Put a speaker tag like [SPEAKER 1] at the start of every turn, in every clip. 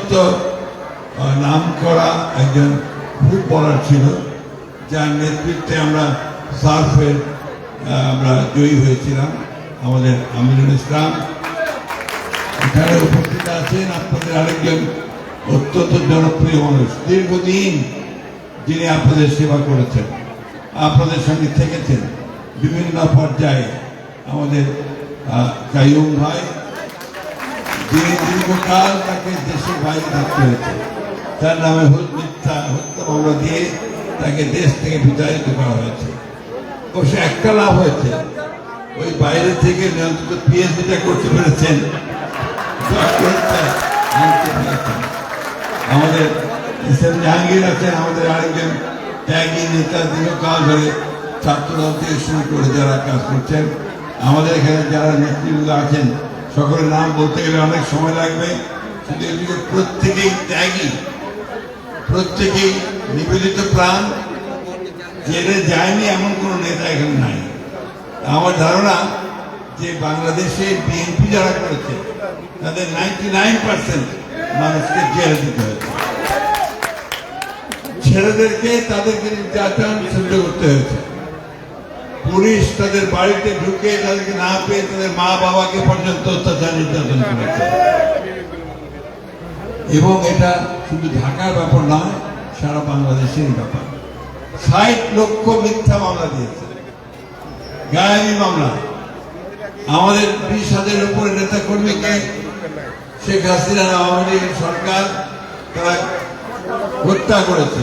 [SPEAKER 1] অত্যন্ত নাম করা একজন ফুটবলার ছিল যার নেতৃত্বে আমরা সার্ফের আমরা জয়ী হয়েছিলাম আমাদের আমিরুল ইসলাম। এখানে উপস্থিত আছেন আপনাদের আরেকজন অত্যন্ত জনপ্রিয় মানুষ দীর্ঘদিন যিনি আপনাদের সেবা করেছেন আপনাদের সঙ্গে থেকেছেন বিভিন্ন পর্যায়ে আমাদের আহ, কাইয়ুম ভাই যিনি দীর্ঘকাল তাকে দেশের বাইরে থাকতে হয়েছে। তার নামে মিথ্যা, হত্যা মামলা দিয়ে তাকে দেশ থেকে বিতাড়িত করা হয়েছে। অবশ্য একটা লাভ হয়েছে। ওই বাইরে থেকে অন্তত পিএইচডিটা করতে পেরেছেন আমাদের এস এম জাহাঙ্গীর আছেন, আমাদের আরেকজন ত্যাগী নেতা, দীর্ঘকাল ধরে ছাত্রদল থেকে শুরু করে যারা কাজ করছেন, আমাদের এখানে যারা নেতৃবৃন্দ আছেন সকলের নাম বলতে গেলে অনেক সময় লাগবে, কিন্তু এগুলো প্রত্যেকেই ত্যাগী। প্রত্যেকেই নিবেদিত প্রাণ। জেলে যায়নি এমন কোনো নেতা এখানে নাই। আমার ধারণা যে বাংলাদেশে বিএনপি যারা করেছে, তাদের নাইনটি নাইন পার্সেন্ট মানুষকে জেলে দিতে হয়েছে। ছেলেদেরকে তাদেরকে নির্যাতন সহ্য করতে হয়েছে। পুলিশ তাদের বাড়িতে ঢুকে তাদেরকে না পেয়ে তাদের মা বাবাকে পর্যন্ত অত্যাচার নির্যাতন করেছে। এবং এটা শুধু ঢাকার ব্যাপার নয়, সারা বাংলাদেশের ব্যাপার। ষাট লক্ষ মিথ্যা মামলা দিয়েছে। গায়াবী মামলা। আমাদের বিশ হাজারের উপরে নেতা কর্মীকে শেখ হাসিনা, আওয়ামী লীগের সরকার, তারা হত্যা করেছে।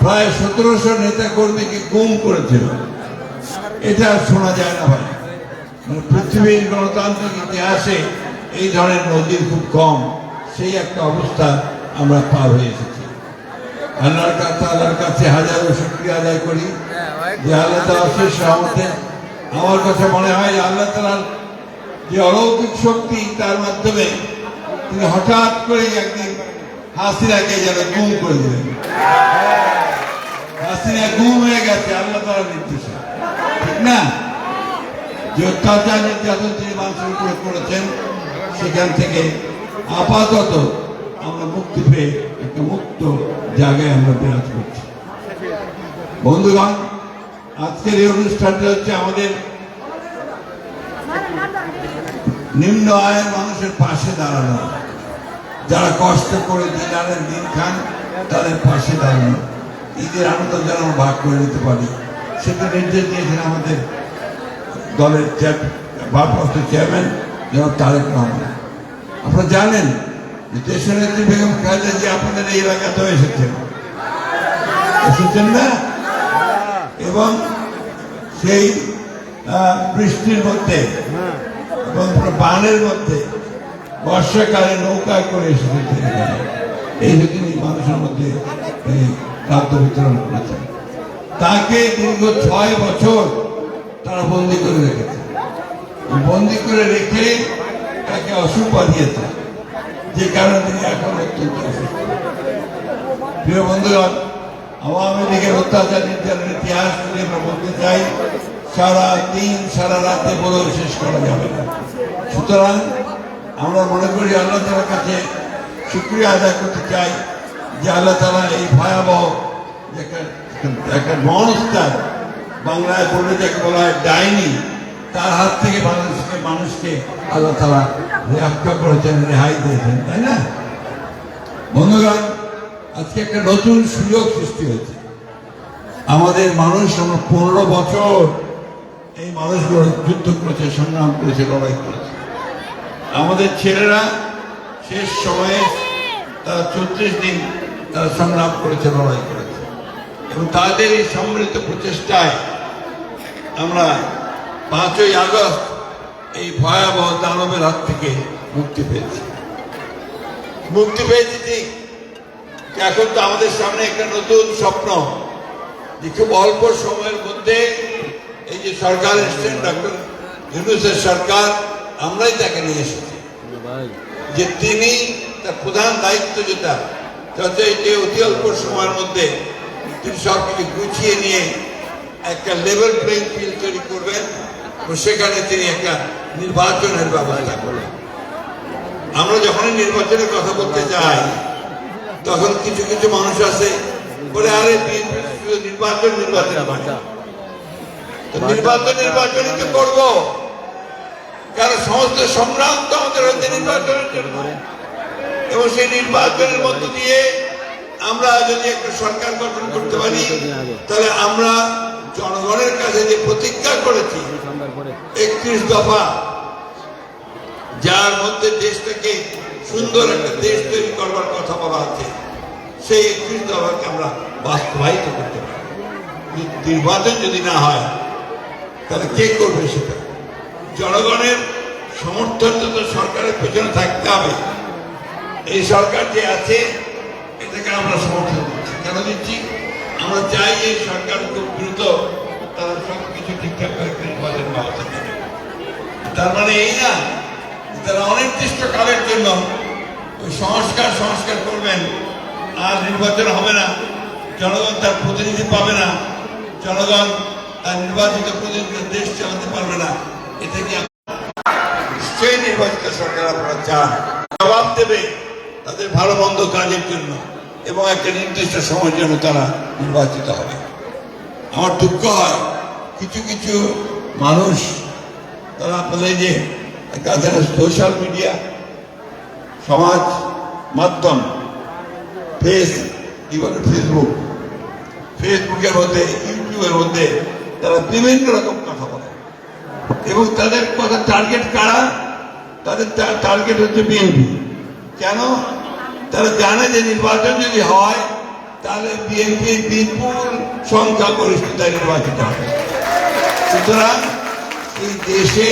[SPEAKER 1] প্রায় সতেরোশো নেতা কর্মীকে গুম করেছিল। এটা আর শোনা যায় না ভাই। মানে পৃথিবীর গণতান্ত্রিক ইতিহাসে এই ধরনের নজির খুব কম। সেই একটা অবস্থা আমরা পার হয়ে এসেছি। আল্লাহর কাছে আল্লাহর কাছে হাজারো শুক্রিয়া আদায় করি। যে আল্লাহ তালা শেষ রহমতে আমার কাছে মনে হয় যে আল্লাহ তালার যে অলৌকিক শক্তি তার মাধ্যমে তিনি হঠাৎ করে একদিন হাসিনাকে যেন গুম করে দিলেন। হাসিনা গুম হয়ে গেছে, আল্লাহ তালা নির্দেশে। না? যে অত্যাচার নির্যাতন তিনি করেছেন, সেখান থেকে আপাতত আমরা মুক্তি পেয়ে একটা মুক্ত জায়গায় আমরা বিরাজ করছি। বন্ধুগণ, আজকের এই অনুষ্ঠানটা হচ্ছে আমাদের নিম্ন আয়ের মানুষের পাশে দাঁড়ানো। যারা কষ্ট করে দিন আনেন দিন খান, তাদের পাশে দাঁড়ানো। ঈদের আনন্দ যেন আমরা ভাগ করে নিতে পারি। সেটা নির্দেশ দিয়েছেন আমাদের দলের ভারপ্রাপ্ত চেয়ারম্যান যেন তারেক রহমান। আপনারা জানেন যে দেশনেত্রী বেগম খালেদা যে আপনাদের এই এলাকাতেও এসেছেন। এসেছেন না? এবং সেই বৃষ্টির মধ্যে এবং বানের মধ্যে বর্ষাকালে নৌকায় করে এসেছেন এই যে তিনি মানুষের মধ্যে খাদ্য বিতরণ করেছেন তাকে দীর্ঘ ছয় বছর তারা বন্দি করে রেখেছে। বন্দি করে রেখে তাকে অসুখ বাঁধিয়েছে, যে কারণে তিনি এখন অত্যন্ত অসুস্থ। প্রিয় বন্ধুগণ, আওয়ামী লীগের অত্যাচার নির্যাতনের ইতিহাস যদি আমরা বলতে চাই, সারা দিন, সারা রাতে বলেও শেষ করা যাবে না। সুতরাং আমরা মনে করি আল্লাহ তালার কাছে শুক্রিয়া আদায় করতে চাই। যে আল্লাহ তালা এই ভয়াবহ একটা মনস্তার বাংলায় বললে যাকে বলা হয় ডাইনি, তার হাত থেকে বাংলাদেশকে মানুষকে আল্লাহ তালা রক্ষা করেছেন, রেহাই দিয়েছেন, তাই না? বন্ধুগণ, আজকে একটা নতুন সুযোগ সৃষ্টি হয়েছে। আমাদের মানুষ আমরা পনেরো বছর এই মানুষগুলো যুদ্ধ করেছে, সংগ্রাম করেছে, লড়াই করেছে। আমাদের ছেলেরা শেষ সময়ে তারা চৌত্রিশ দিন তারা সংগ্রাম করেছে, লড়াই করেছে। এবং তাদের এই সম্মিলিত প্রচেষ্টায় আমরা পাঁচই আগস্ট এই ভয়াবহ দানবের হাত থেকে মুক্তি পেয়েছি। মুক্তি পেয়েছি ঠিক এখন তো আমাদের সামনে একটা নতুন স্বপ্ন। যে খুব অল্প সময়ের মধ্যে এই যে সরকার এসছেন ডক্টর ইউনুসের সরকার, আমরাই তাকে নিয়ে এসেছি। যে তিনি তার প্রধান দায়িত্ব যেটা যাতে যে অতি অল্প সময়ের মধ্যে তিনি সব গুছিয়ে নিয়ে একটা লেভেল প্লেইং ফিল্ড তৈরি করবেন সেখানে তিনি একটা নির্বাচনের ব্যবস্থা করবেন। আমরা যখনই নির্বাচনের কথা বলতে চাই তখন কিছু কিছু মানুষ আছে, বলে, আরে নির্বাচন নির্বাচন নির্বাচন, নির্বাচনই তো করব। কারণ সমস্ত সংগ্রাম তো আমাদের হচ্ছে নির্বাচনের জন্য। এবং সেই নির্বাচনের মধ্য দিয়ে আমরা যদি একটা সরকার গঠন করতে পারি, তাহলে আমরা জনগণের কাছে যে প্রতিজ্ঞা করেছি, একত্রিশ দফা, যার মধ্যে দেশটাকে সুন্দর একটা দেশ তৈরি করবার কথা বলা আছে সেই একত্রিশ দফাকে আমরা বাস্তবায়িত করতে পারি। নির্বাচন যদি না হয়, তাহলে কে করবে সেটা? জনগণের সমর্থন তো সরকারের পেছনে থাকতে হবে। এই সরকার যে আছে, এটাকে আমরা সমর্থন দিচ্ছি কেন দিচ্ছি? আমরা চাই এই সরকার খুব দ্রুত তারা সব কিছু ঠিকঠাক করে নির্বাচন ব্যবস্থা দেবে তার মানে এই না তারা অনির্দিষ্ট কালের জন্য ওই সংস্কার সংস্কার করবেন, আর নির্বাচন হবে না। জনগণ তার প্রতিনিধি পাবে না। জনগণ তার নির্বাচিত প্রতিনিধি দেশ চালাতে পারবে না। এটা কি নির্বাচিত সরকার আপনারা চান। জবাব দেবে। তাদের ভালো মন্দ কাজের জন্য এবং একটা নির্দিষ্ট সময়ের জন্য তারা নির্বাচিত হবে। আমার দুঃখ হয়, কিছু কিছু মানুষ তারা বলে যে সোশ্যাল মিডিয়া সমাজ মাধ্যম ফেস কি বলে ফেসবুক ফেসবুকের মধ্যে ইউটিউবের মধ্যে তারা বিভিন্ন রকম কথা বলে। এবং তাদের কথা টার্গেট কারা? তাদের টার্গেট হচ্ছে বিএনপি কেন? তারা জানে যে নির্বাচন যদি হয়, তাহলে বিএনপি বিপুল সংখ্যা গরিষ্ঠতায় নির্বাচিত হবে। সুতরাং এই দেশে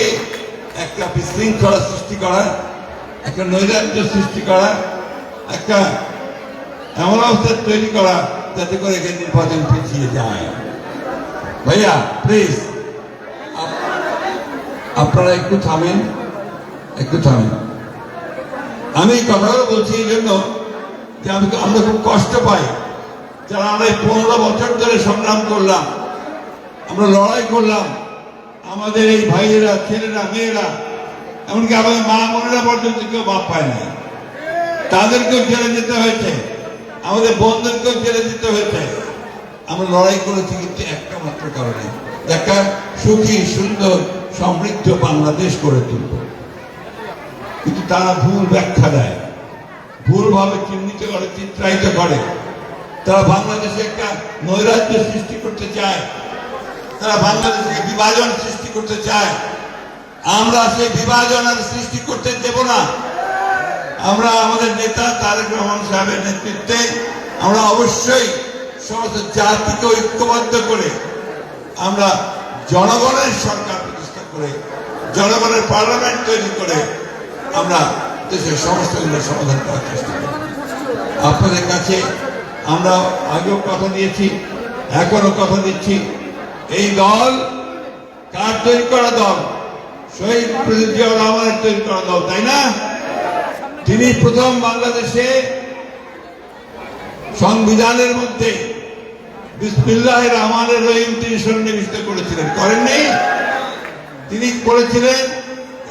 [SPEAKER 1] একটা বিশৃঙ্খলা সৃষ্টি করা, একটা নৈরাজ্য সৃষ্টি করা, একটা এমন অবস্থা তৈরি করা, যাতে করে এখানে নির্বাচন পিছিয়ে যায়। ভাইয়া প্লিজ আপনারা একটু থামেন একটু থামেন। আমি কথাগুলো বলছি এই জন্য যে আমি আমরা খুব কষ্ট পাই। যারা আমরা পনেরো বছর ধরে সংগ্রাম করলাম, আমরা লড়াই করলাম, আমাদের এই ভাইয়েরা, ছেলেরা, মেয়েরা, এমনকি আমাদের মা বোনেরা পর্যন্ত কেউ বাপ পায় না তাদেরকেও ছেড়ে যেতে হয়েছে। আমাদের বন্ধুদেরকেও ছেড়ে যেতে হয়েছে। আমরা লড়াই করেছি কিন্তু একটা মাত্র কারণে। একটা সুখী, সুন্দর, সমৃদ্ধ বাংলাদেশ করে তুলব। কিন্তু তারা ভুল ব্যাখ্যা দেয়। ভুলভাবে চিহ্নিত করে, চিত্রায়িত করে। তারা বাংলাদেশে একটা নৈরাজ্য সৃষ্টি করতে চায়। তারা বাংলাদেশে বিভাজন সৃষ্টি করতে চায়। আমরা সেই বিভাজন আর সৃষ্টি করতে দেব না। আমরা আমাদের নেতা তারেক রহমান সাহেবের নেতৃত্বে আমরা অবশ্যই সমস্ত জাতিকে ঐক্যবদ্ধ করে আমরা জনগণের সরকার প্রতিষ্ঠা করে, জনগণের পার্লামেন্ট তৈরি করে আমরা দেশের সমস্যাগুলো সমাধান করার চেষ্টা করি। আপনাদের কাছে আমরা আগেও কথা দিয়েছি এখনও কথা দিচ্ছি। এই দল কার তৈরি করা দল? শহীদ জিয়াউর রহমানের তৈরি করা দল, তাই না? তিনি প্রথম বাংলাদেশে সংবিধানের মধ্যে বিসমিল্লাহ রহমানের রহিম তিনি সন্নিবিষ্ট করেছিলেন। করেননি? তিনি করেছিলেন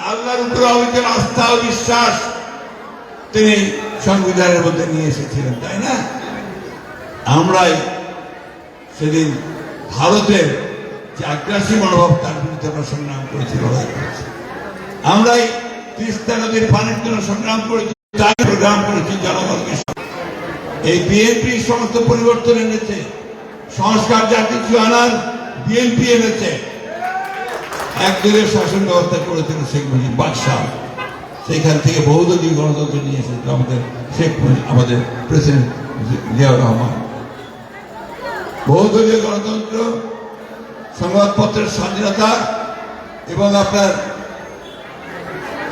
[SPEAKER 1] আল্লাহর উপর অবিচল আস্থা ও বিশ্বাস তিনি সংবিধানের মধ্যে নিয়ে এসেছিলেন, তাই না? আমরাই সেদিন ভারতের যে আগ্রাসী মনোভাব, তার বিরুদ্ধে আমরা সংগ্রাম করেছি, লড়াই করেছি। আমরাই তিস্তা নদীর পানির জন্য সংগ্রাম করেছি, তাই প্রোগ্রাম করেছি জনগণকে। এই বিএনপি সমস্ত পরিবর্তন এনেছে, সংস্কার যা কিছু আনার বিএনপি এনেছে একদিনের শাসন ব্যবস্থা করেছিল শেখ মুজিব বাদশাহ। সেখান থেকে বহুদলীয় গণতন্ত্র নিয়ে এসেছে আমাদের শেখ মুজিব, আমাদের প্রেসিডেন্ট জিয়াউর রহমান। বহুদলীয় গণতন্ত্র, সংবাদপত্রের স্বাধীনতা এবং আপনার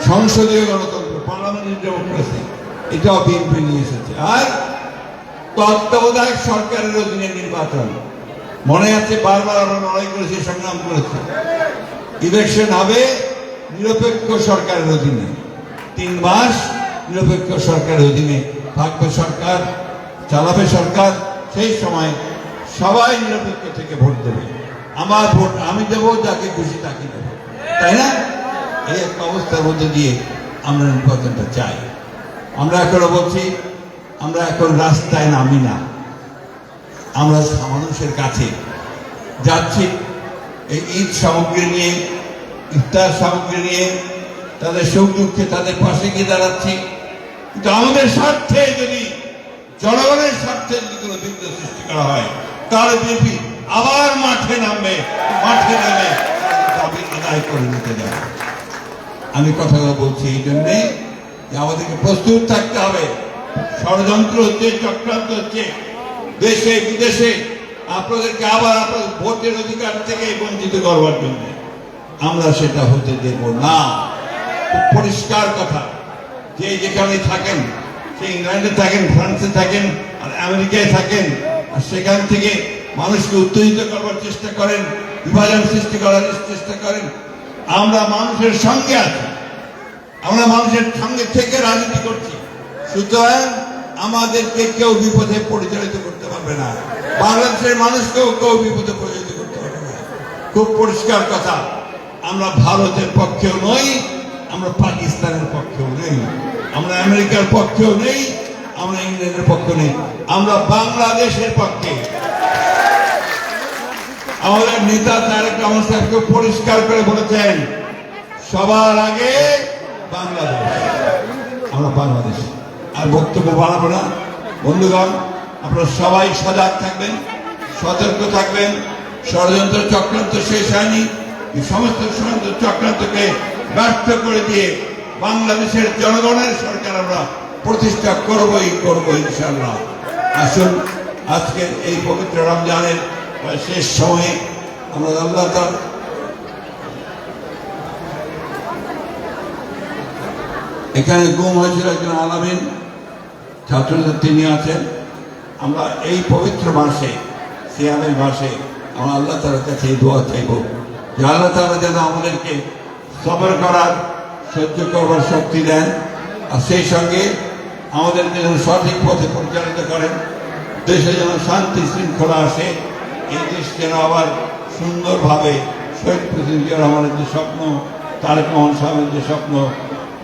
[SPEAKER 1] সংসদীয় গণতন্ত্র, পার্লামেন্টারি ডেমোক্রেসি, এটাও বিএনপি নিয়ে এসেছে। আর তত্ত্বাবধায়ক সরকারের অধীনে নির্বাচন। মনে আছে বারবার আমরা লড়াই করেছি, সংগ্রাম করেছি। ইলেকশন হবে নিরপেক্ষ সরকারের অধীনে। তিন মাস নিরপেক্ষ সরকারের অধীনে থাকবে সরকার, চালাবে সরকার, সেই সময় সবাই নিরপেক্ষ থেকে ভোট দেবে। আমার ভোট আমি দেব, যাকে খুশি তাকে দেবো। তাই না? এই একটা অবস্থার মধ্যে দিয়ে আমরা নির্বাচনটা চাই। আমরা এখনও বলছি, আমরা এখন রাস্তায় নামি না। আমরা মানুষের কাছে যাচ্ছি। এই ঈদ সামগ্রী নিয়ে, ইফতার সামগ্রী নিয়ে তাদের সুখ দুঃখে তাদের পাশে গিয়ে দাঁড়াচ্ছি। কিন্তু আমাদের স্বার্থে যদি, জনগণের স্বার্থে যদি কোনো বিঘ্ন সৃষ্টি করা হয়, তাহলে বিএনপি আবার মাঠে নামবে, মাঠে নেমে দাবি আদায় করে নিতে যাবে। আমি কথাগুলো বলছি এই জন্যে যে আমাদেরকে প্রস্তুত থাকতে হবে। ষড়যন্ত্র হচ্ছে, চক্রান্ত হচ্ছে, দেশে, বিদেশে আপনাদেরকে আবার আপনাদের ভোটের অধিকার থেকে বঞ্চিত করবার জন্য আমরা সেটা হতে দেব না। খুব পরিষ্কার কথা। যে যেখানে থাকেন, সে ইংল্যান্ডে থাকেন, ফ্রান্সে থাকেন, আর আমেরিকায় থাকেন, আর সেখান থেকে মানুষকে উত্তেজিত করবার চেষ্টা করেন, বিভাজন সৃষ্টি করার চেষ্টা করেন। আমরা মানুষের সঙ্গে আছি। আমরা মানুষের সঙ্গে থেকে রাজনীতি করছি। সুতরাং আমাদেরকে কেউ বিপদে পরিচালিত করতে পারবে না। বাংলাদেশের মানুষকেও কেউ বিপদে পরিচালিত করতে পারবে না। খুব পরিষ্কার কথা। আমরা ভারতের পক্ষেও নই, আমরা পাকিস্তানের পক্ষেও নেই। আমরা আমেরিকার পক্ষেও নেই, আমরা ইংল্যান্ডের পক্ষে নেই। আমরা বাংলাদেশের পক্ষে। আমাদের নেতা তারেক রহমান সাহেবকে পরিষ্কার করে বলেছেন, সবার আগে বাংলাদেশ। আমরা বাংলাদেশ। আর বক্তব্য বাড়াবো না। বন্ধুগণ, আপনারা সবাই সজাগ থাকবেন, সতর্ক থাকবেন। ষড়যন্ত্র চক্রান্ত শেষ হয়নি। এই সমস্ত ষড়যন্ত্র চক্রান্তকে ব্যর্থ করে দিয়ে বাংলাদেশের জনগণের সরকার আমরা প্রতিষ্ঠা করবই করব ইনশাল্লাহ আসুন, আজকের এই পবিত্র রমজানের শেষ সময়ে আমরা আল্লাহ তার এখানে গুম হয়েছিল একজন আলামিন। ছাত্রছাত্রী নিয়ে আছেন। আমরা এই পবিত্র মাসে, সিয়ামের মাসে আমরা আল্লাহ তালার কাছে এই দোয়া চাইব। যে আল্লাহ তালা যেন আমাদেরকে সবর করার, সহ্য করবার শক্তি দেন। আর সেই সঙ্গে আমাদেরকে যেন সঠিক পথে পরিচালিত করেন। দেশে যেন শান্তি শৃঙ্খলা আসে। এই দেশ যেন আবার সুন্দরভাবে শহীদ প্রেসিডেন্ট রহমানের যে স্বপ্ন, তারেক মোহন সাহেবের যে স্বপ্ন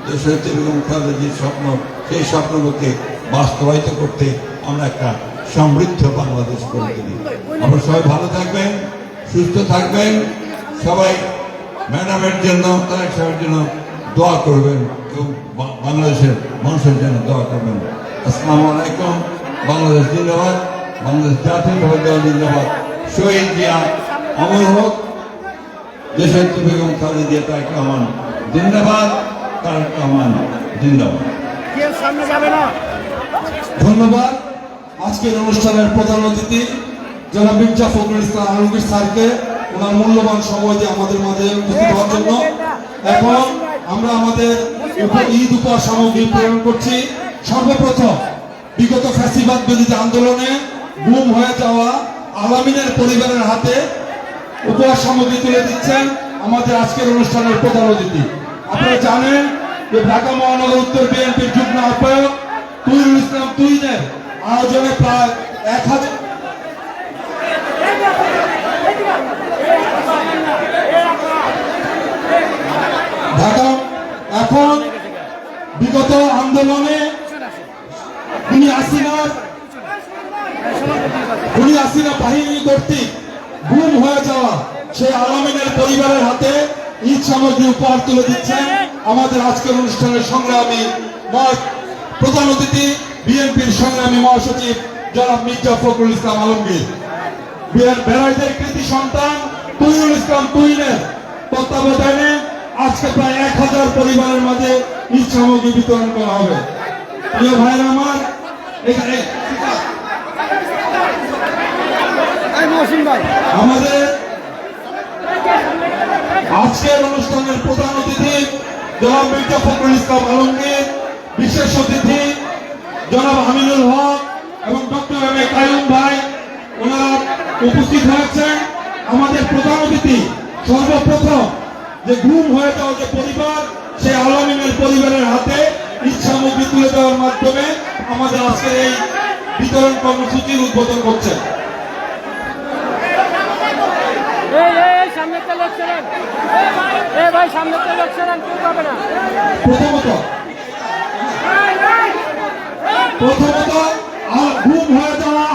[SPEAKER 1] দেশের বেগম খালেদার যে স্বপ্ন, সেই স্বপ্নগুলোকে বাস্তবায়িত করতে আমরা একটা সমৃদ্ধ বাংলাদেশ করে তুলি। আমরা সবাই ভালো থাকবেন, সুস্থ থাকবেন। সবাই ম্যাডামের জন্য, তারেক সাহেবের জন্য দোয়া করবেন এবং বাংলাদেশের মানুষের জন্য দোয়া করবেন। আসসালামু আলাইকুম, বাংলাদেশ জিন্দাবাদ, বাংলাদেশ জাতীয়ভাবে দল জিন্দাবাদ। শহীদ জিয়া, অমর হোক। দেশের বেগম খালেদা জিয়া তারেক রহমান জিন্দাবাদ, তারেক রহমান জিন্দাবাদ।
[SPEAKER 2] সামনে যাবে না।
[SPEAKER 3] ধন্যবাদ। আজকের অনুষ্ঠানের প্রধান অতিথি জনাব মির্জা ফখরুল ইসলাম আলমগীর স্যারকে। ওনার মূল্যবান সময় দিয়ে আমাদের মাঝে উপস্থিত হওয়ার জন্য। এখন আমরা আমাদের ঈদ উপহার সামগ্রী প্রেরণ করছি। সর্বপ্রথম বিগত ফ্যাসিবাদ বিরোধী আন্দোলনে গুম হয়ে যাওয়া আলামিনের পরিবারের হাতে উপহার সামগ্রী তুলে দিচ্ছেন আমাদের আজকের অনুষ্ঠানের প্রধান অতিথি। আপনারা জানেন যে ঢাকা মহানগর উত্তর বিএনপির যুগ্ম আহ্বায়ক তুইরুল ইসলাম তুইনের আয়োজনে প্রায় এক এখন বিগত আন্দোলনে উনি আসিনার উনি আসিনা বাহিনী কর্তৃক গুম হয়ে যাওয়া সেই আলামিনের পরিবারের হাতে ঈদ সামগ্রী উপহার তুলে দিচ্ছেন। আমাদের আজকের অনুষ্ঠানের সংগ্রামী মহা- প্রধান অতিথি বিএনপির সংগ্রামী মহাসচিব জনাব মির্জা ফখরুল ইসলাম আলমগীর। বেড়াইদের কৃতি সন্তান তুইরুল ইসলাম তুইনের তত্ত্বাবধানে আজকে প্রায় এক হাজার পরিবারের মাঝে ঈদ সামগ্রী বিতরণ করা হবে। প্রিয় ভাইরা আমার এখানে আমাদের আজকের অনুষ্ঠানের প্রধান অতিথি জনাব মির্জা ফখরুল ইসলাম আলমগীর। বিশেষ অতিথি জনাব আমিনুল হক এবং ডক্টর এম এ কায়ুম ভাই ওনারা উপস্থিত হয়েছেন। আমাদের প্রধান অতিথি সর্বপ্রথম যে গুম হয়ে যাওয়া যে পরিবার সেই আলমিনের পরিবারের হাতে ইচ্ছা সামগ্রী তুলে দেওয়ার মাধ্যমে আমাদের আজকের এই বিতরণ কর্মসূচির উদ্বোধন করছেন প্রথমত প্রথমত ঘুম হয়ে যাওয়া